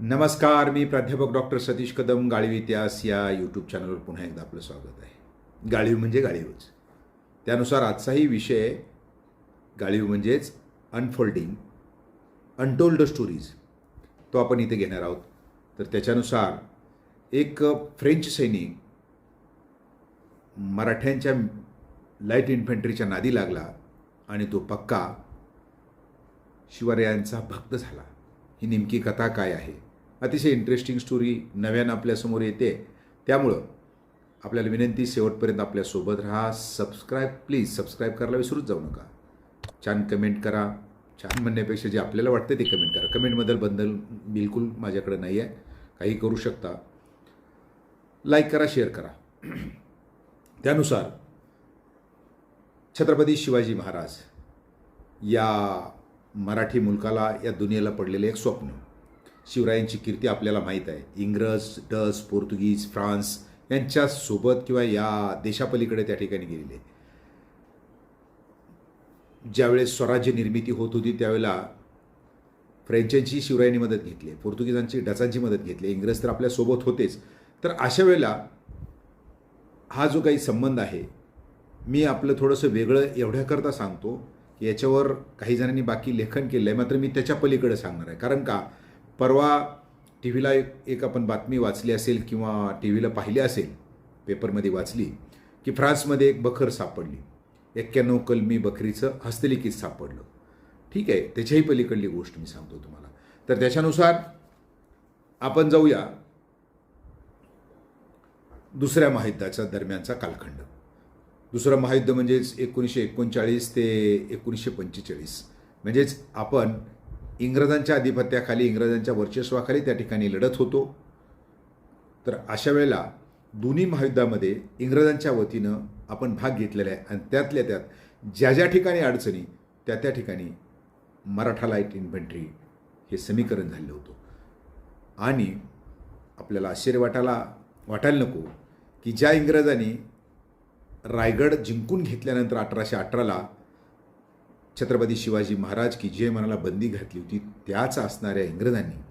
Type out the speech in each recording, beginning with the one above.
नमस्कार मी प्राध्यापक डॉक्टर सतीश कदम गाळीव इतिहास या यूट्यूब चॅनलवर पुन्हा एकदा आपलं स्वागत आहे. गाळीव म्हणजे गाळीवच. त्यानुसार आजचाही विषय गाळीव म्हणजेच अनफोल्डिंग अनटोल्ड स्टोरीज तो आपण इथे घेणार आहोत. तर त्याच्यानुसार एक फ्रेंच सैनिक मराठ्यांच्या लाइट इन्फंट्रीच्या नादी लागला आणि तो पक्का शिवरायांचा भक्त झाला. ही नेमकी कथा काय आहे? अतिशय इंटरेस्टिंग स्टोरी नव्यानं आपल्यासमोर येते. त्यामुळं आपल्याला विनंती शेवटपर्यंत आपल्यासोबत राहा. सबस्क्राईब प्लीज सबस्क्राईब करायला विसरूच जाऊ नका. छान कमेंट करा. छान म्हणण्यापेक्षा जे आपल्याला वाटतं ते कमेंट करा. कमेंटबद्दल बंदल बिलकुल माझ्याकडे नाही आहे काही करू शकता. लाईक करा शेअर करा. त्यानुसार छत्रपती शिवाजी महाराज या मराठी मुलकाला या दुनियेला पडलेले एक स्वप्न. शिवरायांची कीर्ती आपल्याला माहीत आहे. इंग्रज डच पोर्तुगीज फ्रान्स यांच्यासोबत किंवा या देशापलीकडे त्या ठिकाणी गेलेले. ज्यावेळेस स्वराज्य निर्मिती होत होती त्यावेळेला फ्रेंचांची शिवरायांनी मदत घेतली पोर्तुगीजांची डचांची मदत घेतली. इंग्रज तर आपल्यासोबत होतेच. तर अशा वेळेला हा जो काही संबंध आहे मी आपलं थोडंसं वेगळं एवढ्याकरता सांगतो की याच्यावर काही जणांनी बाकी लेखन केलं आहे मात्र मी त्याच्या पलीकडे सांगणार आहे. कारण का? परवा टी व्हीला एक एक आपण बातमी वाचली असेल किंवा टी व्हीला पाहिली असेल पेपरमध्ये वाचली की फ्रान्समध्ये एक बखर सापडली. एक्क्याण्णव कलमी बकरीचं हस्तलिखित सापडलं. ठीक आहे त्याच्याही पलीकडली गोष्ट मी सांगतो तुम्हाला. तर त्याच्यानुसार आपण जाऊया दुसऱ्या महायुद्धाच्या दरम्यानचा कालखंड. दुसरं महायुद्ध म्हणजेच एकोणीसशे एकोणचाळीस ते एकोणीसशे पंचेचाळीस. म्हणजेच आपण इंग्रजांच्या आधिपत्याखाली इंग्रजांच्या वर्चस्वाखाली त्या ठिकाणी लढत होतो. तर अशा वेळेला दोन्ही महायुद्धामध्ये इंग्रजांच्या वतीनं आपण भाग घेतलेला आहे आणि त्यातल्या त्यात ज्या ज्या ठिकाणी अडचणी त्या त्या ठिकाणी मराठा लाइट इन्फंट्री हे समीकरण झालेलं होतं. आणि आपल्याला आश्चर्य वाटायला वाटायला नको की ज्या इंग्रजांनी रायगड जिंकून घेतल्यानंतर अठराशे अठराला छत्रपती शिवाजी महाराज की जे मनाला बंदी घातली होती त्याच असणाऱ्या इंग्रजांनी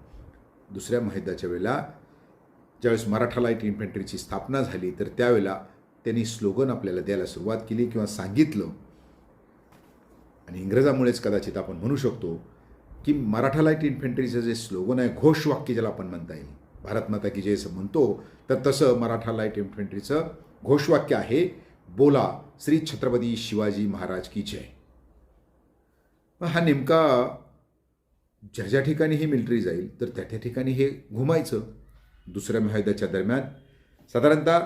दुसऱ्या महायुद्धाच्या वेळेला ज्यावेळेस मराठा लाइट इन्फंट्रीची स्थापना झाली तर त्यावेळेला त्यांनी स्लोगन आपल्याला द्यायला सुरुवात केली किंवा सांगितलं. आणि इंग्रजामुळेच कदाचित आपण म्हणू शकतो की मराठा लाइट इन्फंट्रीचं जे स्लोगन आहे घोषवाक्य ज्याला आपण म्हणता येईल भारत माता की जे असं म्हणतो तर तसं मराठा लाइट इन्फंट्रीचं घोषवाक्य आहे बोला श्री छत्रपती शिवाजी महाराज की जय. मग हा नेमका ज्या ज्या ठिकाणी ही मिलिटरी जाईल तर त्या त्या ठिकाणी हे घुमायचं दुसऱ्या महायुद्धाच्या दरम्यान. साधारणतः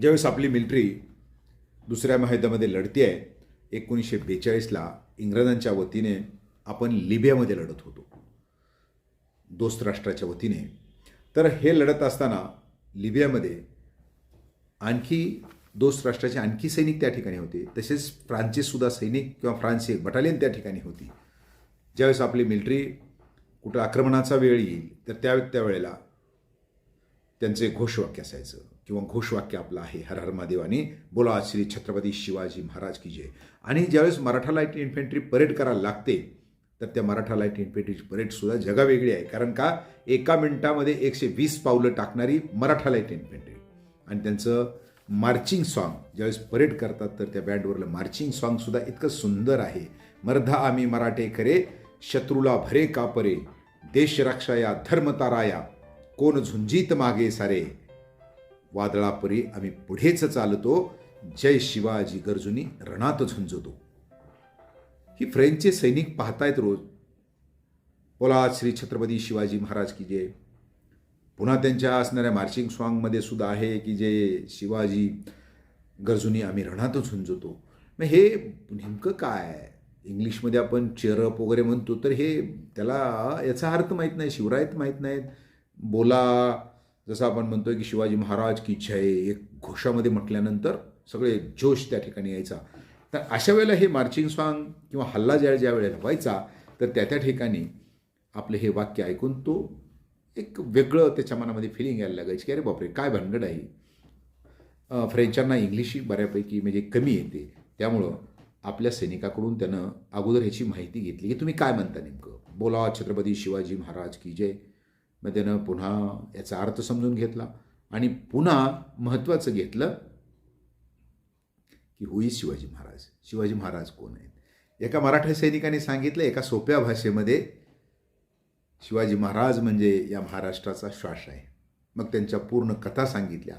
ज्यावेळेस आपली मिलिटरी दुसऱ्या महायुद्धामध्ये लढते आहे एकोणीसशे बेचाळीसला इंग्रजांच्या वतीने आपण लिबियामध्ये लढत होतो. दोस्त राष्ट्राच्या वतीने. तर हे लढत असताना लिबियामध्ये आणखी दोस्त राष्ट्राचे आणखी सैनिक त्या ठिकाणी होते. तसेच फ्रान्सचेसुद्धा सैनिक किंवा फ्रान्सची एक बटालियन त्या ठिकाणी होती. ज्यावेळेस आपली मिलिटरी कुठं आक्रमणाचा वेळ येईल तर त्या त्यावेळेला त्यांचे घोषवाक्य असायचं किंवा घोषवाक्य आपलं आहे हर हर महादेव आणि बोला श्री छत्रपती शिवाजी महाराज की जय. आणि ज्यावेळेस मराठा लाइट इन्फंट्री परेड करायला लागते तर त्या मराठा लाइट इन्फंट्रीची परेडसुद्धा जगावेगळी आहे. कारण का? एका मिनिटामध्ये एकशे वीस पावलं टाकणारी मराठा लाइट इन्फंट्री. आणि त्यांचं मार्चिंग सॉन्ग. ज्यावेळेस परेड करतात तर त्या बँडवरलं मार्चिंग सॉन्गसुद्धा इतकं सुंदर आहे. मर्धा आम्ही मराठे खरे शत्रूला भरे कापरे देश रक्षाया धर्मताराया कोण झुंजीत मागे सारे. वादळापरी आम्ही पुढेच चालतो. जय शिवाजी गरजुनी रणात झुंजतो. ही फ्रेंचचे सैनिक पाहतायत रोज. बोला श्री छत्रपती शिवाजी महाराज की जय. पुन्हा त्यांच्या असणाऱ्या मार्चिंग सॉन्गमध्ये सुद्धा आहे की जे शिवाजी गरजूनी आम्ही रणातच झुंजतो. मग हे नेमकं काय इंग्लिशमध्ये आपण चेअरअप वगैरे म्हणतो तर हे त्याला याचा अर्थ माहीत नाही शिवरायत माहीत नाहीत. बोला जसं आपण म्हणतोय की शिवाजी महाराज की जय एक घोषामध्ये म्हटल्यानंतर सगळे जोश त्या ठिकाणी यायचा. तर अशा वेळेला हे मार्चिंग सॉन्ग किंवा हल्ला ज्या ज्या वेळेला व्हायचा तर त्या त्या ठिकाणी आपलं हे वाक्य ऐकून तो एक वेगळं त्याच्या मनामध्ये फिलिंग यायला लागायची की अरे बापरे काय भानगड आहे फ्रेंचांना इंग्लिशही बऱ्यापैकी म्हणजे कमी येते. त्यामुळं आपल्या सैनिकाकडून त्यानं अगोदर ह्याची माहिती घेतली. की तुम्ही काय म्हणता नेमकं? बोला छत्रपती शिवाजी महाराज की जय. मग त्यानं पुन्हा याचा अर्थ समजून घेतला आणि पुन्हा महत्त्वाचं घेतलं की होई शिवाजी महाराज? शिवाजी महाराज कोण आहेत? एका मराठा सैनिकाने सांगितलं एका सोप्या भाषेमध्ये शिवाजी महाराज म्हणजे या महाराष्ट्राचा श्वास आहे. मग त्यांच्या पूर्ण कथा सांगितल्या.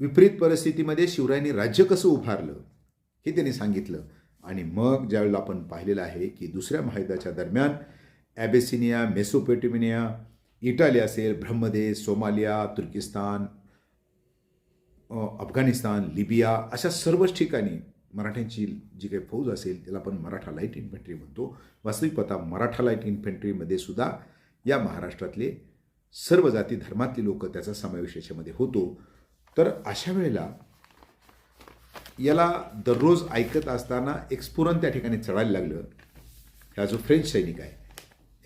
विपरीत परिस्थितीमध्ये शिवरायांनी राज्य कसं उभारलं हे त्यांनी सांगितलं. आणि मग ज्यावेळेला आपण पाहिलेलं आहे की दुसऱ्या महायुद्धाच्या दरम्यान ॲबेसिनिया मेसोपेटिमिनिया इटाली असेल Brahmadesh Somalia Turkistan Afghanistan Libya अशा सर्वच ठिकाणी मराठ्यांची जी काही फौज असेल त्याला आपण मराठा लाइट इन्फंट्री म्हणतो. वास्तविक पता मराठा लाइट इन्फंट्रीमध्ये सुद्धा या महाराष्ट्रातले सर्व जाती धर्मातली लोक त्याचा समावेश याच्यामध्ये होतो. तर अशा वेळेला याला दररोज ऐकत असताना एक स्फुरण त्या ठिकाणी चढायला लागलं. हा जो फ्रेंच सैनिक आहे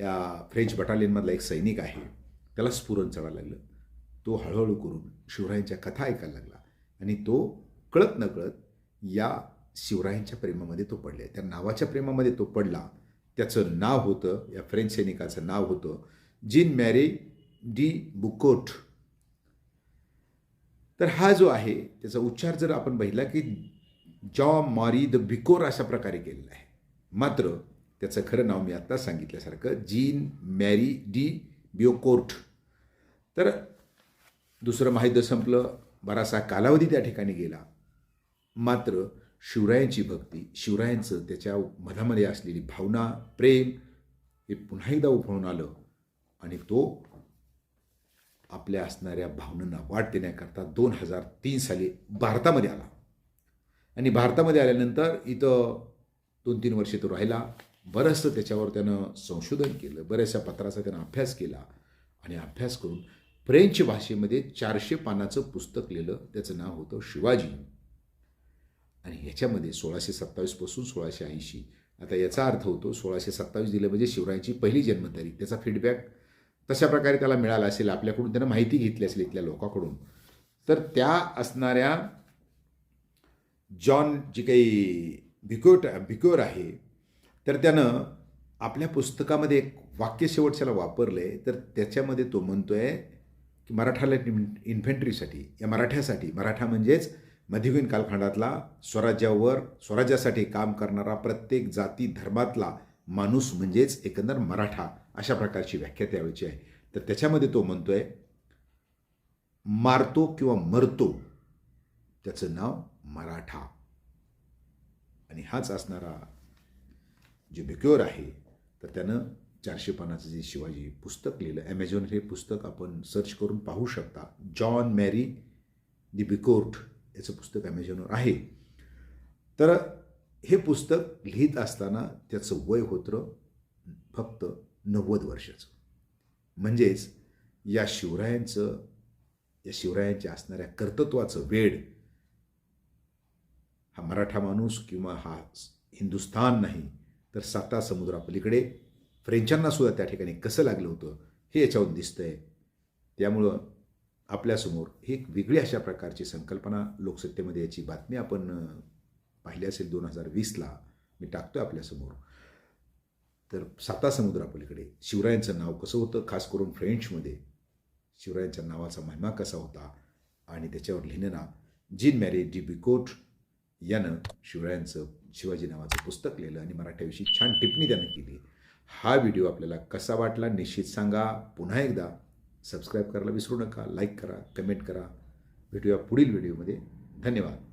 या फ्रेंच बटालियनमधला एक सैनिक आहे त्याला स्फुरण चढायला लागलं. तो हळूहळू करून शिवरायांच्या कथा ऐकायला लागला आणि तो कळत नकळत या शिवरायांच्या प्रेमामध्ये तो पडले. त्या नावाच्या प्रेमामध्ये तो पडला. त्याचं नाव होतं या फ्रेंच सैनिकाचं नाव होतं जीन मॅरी डी बुकोट. तर हा जो आहे त्याचा उच्चार जर आपण पाहिला की जॉ मारी द बिकोर अशा प्रकारे केलेला आहे. मात्र त्याचं खरं नाव मी आत्ताच सांगितल्यासारखं जीन मॅरी डी बिओकोर्ट. तर दुसरं महायुद्ध संपलं. बरासा कालावधी त्या ठिकाणी गेला. मात्र शिवरायांची भक्ती शिवरायांचं त्याच्या मनामध्ये असलेली भावना प्रेम हे पुन्हा एकदा उफळून आलं आणि तो आपल्या असणाऱ्या भावनांना वाट देण्याकरता दोन हजार तीन साली भारतामध्ये आला. आणि भारतामध्ये आल्यानंतर इथं दोन तीन वर्षे तो राहिला. बरंचसं त्याच्यावर त्यानं संशोधन केलं बऱ्याचशा पत्राचा त्यानं अभ्यास केला आणि अभ्यास करून फ्रेंच भाषेमध्ये चारशे पानाचं पुस्तक लिहिलं. त्याचं नाव होतं शिवाजी. ह्याच्यामध्ये सोळाशे सत्तावीसपासून सोळाशे ऐंशी. आता याचा अर्थ होतो सोळाशे सत्तावीस दिलं म्हणजे शिवरायांची पहिली जन्मतारीख. त्याचा फीडबॅक तशा प्रकारे त्याला मिळाला असेल आपल्याकडून त्यानं माहिती घेतली असेल इथल्या लोकांकडून. तर त्या असणाऱ्या जॉन जी काही भिकोट भिकोर आहे तर त्यानं आपल्या पुस्तकामध्ये एक वाक्य शेवटच्याला वापरलं आहे तर त्याच्यामध्ये तो म्हणतो आहे की मराठाला इन्फेंट्रीसाठी या मराठ्यासाठी. मराठा म्हणजेच मध्ययुगीन कालखंडातला स्वराज्यावर स्वराज्यासाठी काम करणारा प्रत्येक जाती धर्मातला माणूस म्हणजेच एकंदर मराठा अशा प्रकारची व्याख्या त्यावेळची आहे. तर त्याच्यामध्ये तो म्हणतो आहे मारतो किंवा मरतो त्याचं नाव मराठा. आणि हाच असणारा जे बिक्युअर आहे तर त्यानं चारशे पानाचं जे शिवाजी पुस्तक लिहिलं ॲमेझॉन हे पुस्तक आपण सर्च करून पाहू शकता. जॉन मॅरी दी बिकोर्ट याचं पुस्तक ॲमेझॉनवर आहे. तर हे पुस्तक लिहित असताना त्याचं वय होतं फक्त नव्वद वर्षाचं. म्हणजेच या शिवरायांचं या शिवरायांच्या असणाऱ्या कर्तृत्वाचं वेड हा मराठा माणूस किंवा हा हिंदुस्थान नाही तर साता समुद्रापलीकडे फ्रेंचांना सुद्धा त्या ठिकाणी कसं लागलं होतं हे याच्यावरून दिसतंय. त्यामुळं आपल्यासमोर ही एक वेगळी अशा प्रकारची संकल्पना लोकसत्तेमध्ये याची बातमी आपण पाहिली असेल दोन हजार वीसला मी टाकतो आपल्यासमोर. तर साता समुद्रापलीकडे शिवरायांचं नाव कसं होतं? खास करून फ्रेंचमध्ये. शिवरायांच्या नावाचा महिमा कसा होता? आणि त्याच्यावर लिहिलेला जीन मॅरी डी बिकोट यानं शिवरायांचं शिवाजी नावाचं पुस्तक लिहिलं आणि मराठ्याविषयी छान टिप्पणी त्यानं केली. हा व्हिडिओ आपल्याला कसा वाटला? निश्चित सांगा. पुन्हा एकदा सबस्क्राईब करायला विसरू नका लाईक करा कमेंट करा. भेटूया पुढील व्हिडिओमध्ये धन्यवाद.